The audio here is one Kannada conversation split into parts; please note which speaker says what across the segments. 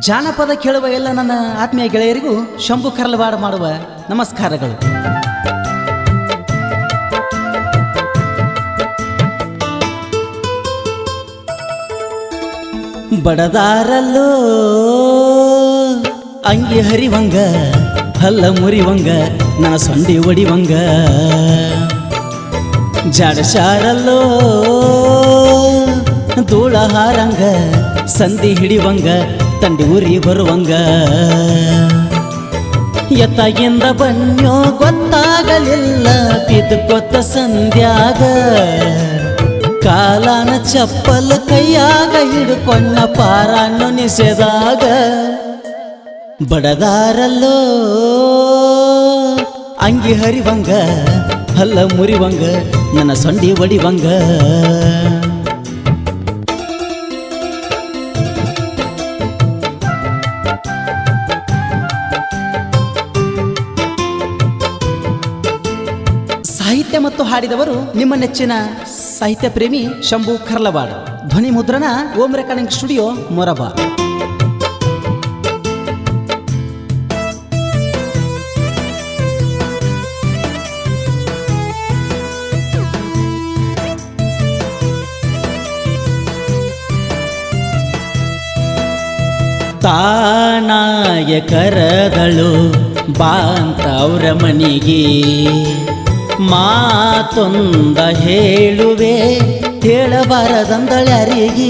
Speaker 1: ಜಾನಪದ ಕೇಳುವ ಎಲ್ಲ ನನ್ನ ಆತ್ಮೀಯ ಗೆಳೆಯರಿಗೂ ಶಂಭು ಕರಲವಾಡ ಮಾಡುವ ನಮಸ್ಕಾರಗಳು. ಬಡದಾರಲ್ಲೋ, ಅಂಗಿ ಹರಿವಂಗ, ಹಲ್ಲ ಮುರಿವಂಗ, ನನ್ನ ಸೊಂಡಿ ಒಡಿವಂಗ. ಜಾಡಶಾರಲ್ಲೋ ಧೂಳ ಹಾರಂಗ ಸಂಧಿ ಹಿಡಿವಂಗ ತಂಡಿ ಉರಿ ಬರುವಂಗ ಎತ್ತಾಗಿಂದ ಬನ್ಯೋ ಗೊತ್ತಾಗಲಿಲ್ಲ ಬಿದ್ದುಕೊತ್ತ ಸಂಧ್ಯಾಗ ಕಾಲಾನ ಚಪ್ಪಲ್ ಕೈಯಾಗ ಹಿಡ್ಕೊಂಡ ಪಾರಾನ್ನು ನಿಸೆದಾಗ ಬಡದಾರಲ್ಲೋ ಅಂಗಿ ಹರಿವಂಗ ಹಲ್ಲ ಮುರಿವಂಗ ನನ್ನ ಸೊಂಡಿ ಒಡಿವಂಗ ಮತ್ತು ಹಾಡಿದವರು ನಿಮ್ಮ ನೆಚ್ಚಿನ ಸಾಹಿತ್ಯ ಪ್ರೇಮಿ ಶಂಭು ಖರ್ಲವಾಡ್ ಧ್ವನಿ ಮುದ್ರಣ ಓಂ ರೆಕಾರ್ಡಿಂಗ್ ಸ್ಟುಡಿಯೋ ಮೊರಬಾ. ತಾನಾಯ ಕರದಳು ಬಾಂತವ್ರ ಮನೆಗೆ. ಮಾತೊಂದ ಹೇಳುವೆ ಹೇಳಬಾರದಂದಳರಿಗಿ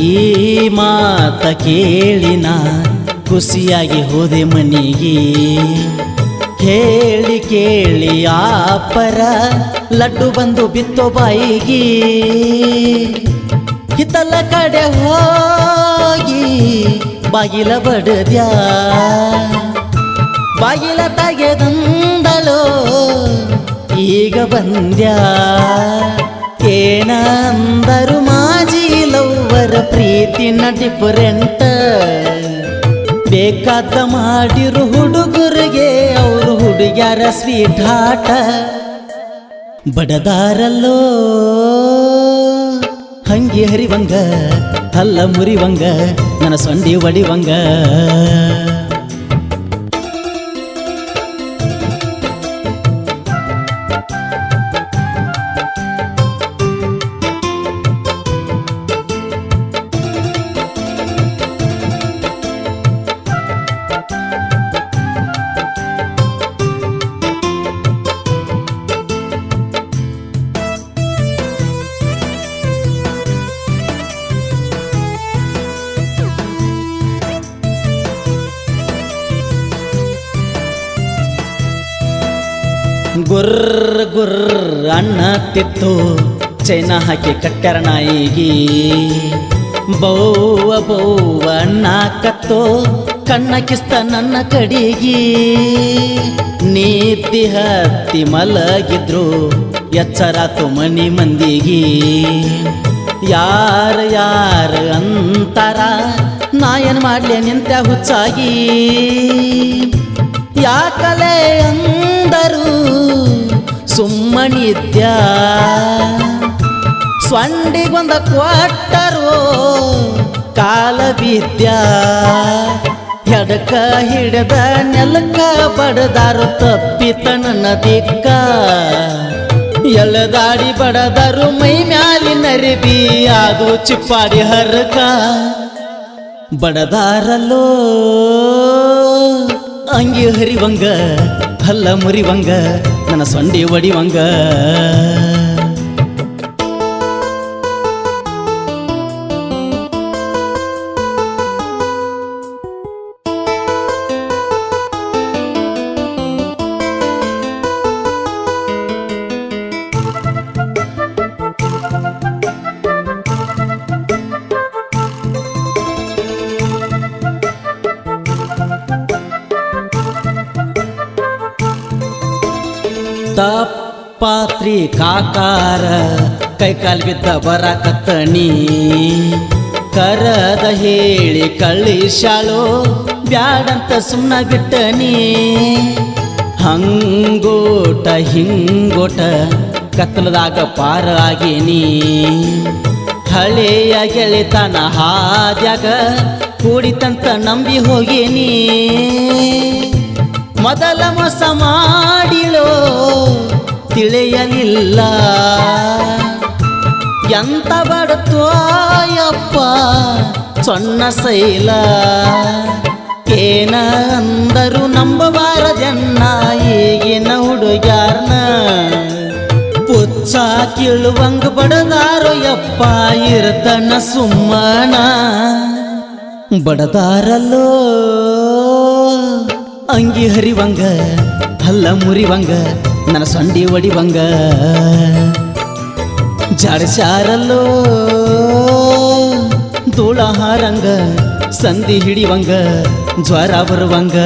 Speaker 1: ಈ ಮಾತ ಕೇಳಿನ ಖುಷಿಯಾಗಿ ಹೋದೆ ಮನೆಗೆ. ಹೇಳಿ ಕೇಳಿ ಆಪರ, ಲಡ್ಡು ಬಂದು ಬಿತ್ತೋ ಬಾಯಿಗೆ. ಹಿತ್ತಲ ಕಡೆ ಹೋಗಿ ಬಾಗಿಲ ಬಡದ್ಯಾ. ಬಾಗಿಲ ತೆಗೆದಂದಳು ಈಗ ಬಂದ್ಯಾ? ಏನಂದರು ಮಾಜಿ ಲವ್ವರ ಪ್ರೀತಿ ಡಿಫರೆಂಟ್ ಬೇಕಾದ ಮಾಡಿರು ಹುಡುಗರಿಗೆ ಅವರು ಹುಡುಗ್ಯಾರ ಸ್ವೀಟ್ ಹಾಟ? ಬಡದಾರಲ್ಲೋ? ಹಂಗಿ ಹರಿವಂಗ, ಹಲ್ಲ ಮುರಿವಂಗ ನನ್ನ ಸೊಂಡಿ ಒಡಿವಂಗ? ಗುರ್ರ ಗುರ್ರ ಅಣ್ಣ ತಿತ್ತು. ಚೈನ ಹಾಕಿ ಕಟ್ಟರ ನಾಯಿಗಿ ಬೌವ ಬೌವ ಅಣ್ಣ ಕತ್ತೋ. ಕಣ್ಣ ಕಿಸ್ತ ನನ್ನ ಕಡಿಗಿ. ನೀತಿ ಹತ್ತಿ ಮಲಗಿದ್ರು. ಎಚ್ಚರಾತು ಮನಿ ಮಂದಿಗಿ. ಯಾರ ಯಾರ ಅಂತಾರ. ನಾ ಏನು ಮಾಡ್ಲಿ ನಿಂತ ಹುಚ್ಚಾಗಿ. ಯಾಕಲೆ ಅಂದರು? ಸುಮ್ಮನಿದ್ಯ ಸ್ವಂಡಿಗೊಂದ ಕೊಟ್ಟರು ಕಾಲ ವಿದ್ಯಾ. ಎಡಕ ಹಿಡದ ನೆಲಕ ಬಡದಾರು ತಪ್ಪಿತನ ನದಿಕ್ಕ. ಎಲ್ಲದಾಡಿ ಬಡದರು ಮೈ ಮ್ಯಾಲಿನ ನರಿಬಿ ಅದು ಚಿಪ್ಪಾಡಿ ಹರಕ. ಬಡದಾರಲ್ಲೋ. ಅಂಗಿ ಹರಿವಂಗ ಹಲ್ಲ ಮುರಿವಂಗ ನನ್ನ ಸೊಂಡಿ ಒಡಿವಂಗ ತಪ್ಪಾತ್ರಿ ಕಾಕಾರ, ಕೈ ಕಾಲ್ ಬಿದ್ದ ಬರಕತ್ತಣಿ ಕರದ ಹೇಳಿ ಕಳಿಸಾಳೋ ಬ್ಯಾಡಂತ ಸುಮ್ಮನ ಬಿಟ್ಟನಿ ಹಂಗೋಟ ಹಿಂಗೋಟ, ಕತ್ತಲದಾಗ ಪಾರ ಆಗೀನಿ ಹಳೆಯ ಗೆಳೆತನ ಹಾದ್ಯಾಗ, ಕೂಡಿತಂತ ನಂಬಿ ಹೋಗೇನಿ ಮೊದಲ ಮೋಸ ಮಾಡಿಳೋ ತಿಳಿಯಲಿಲ್ಲ. ಎಂತ ಬಡತ್ವಾಯಪ್ಪ ಸೊನ್ನ ಶೈಲ ಏನ ಅಂದರು ನಂಬಬಾರದನ್ನ ಈಗಿನ ಹುಡುಗಾರ್ನ ಪುಚ್ಚ ಕೀಳುವಂಗ ಬಡದಾರೋ ಯಪ್ಪ, ಇರ್ತನ ಸುಮ್ಮನ ಬಡದಾರಲ್ಲೋ. ಅಂಗಿ ಹರಿವಂಗ ಹಲ್ಲ ಮುರಿವಂಗ ನನ್ನ ಸೊಂಡಿ ಒಡಿವಂಗ. ಜಾಡಸಾರಲ್ಲೋ ಧೂಳ ಹಾರಂಗ ಸಂಧಿ ಹಿಡಿವಂಗ ಜ್ವರ ಬರುವಂಗ.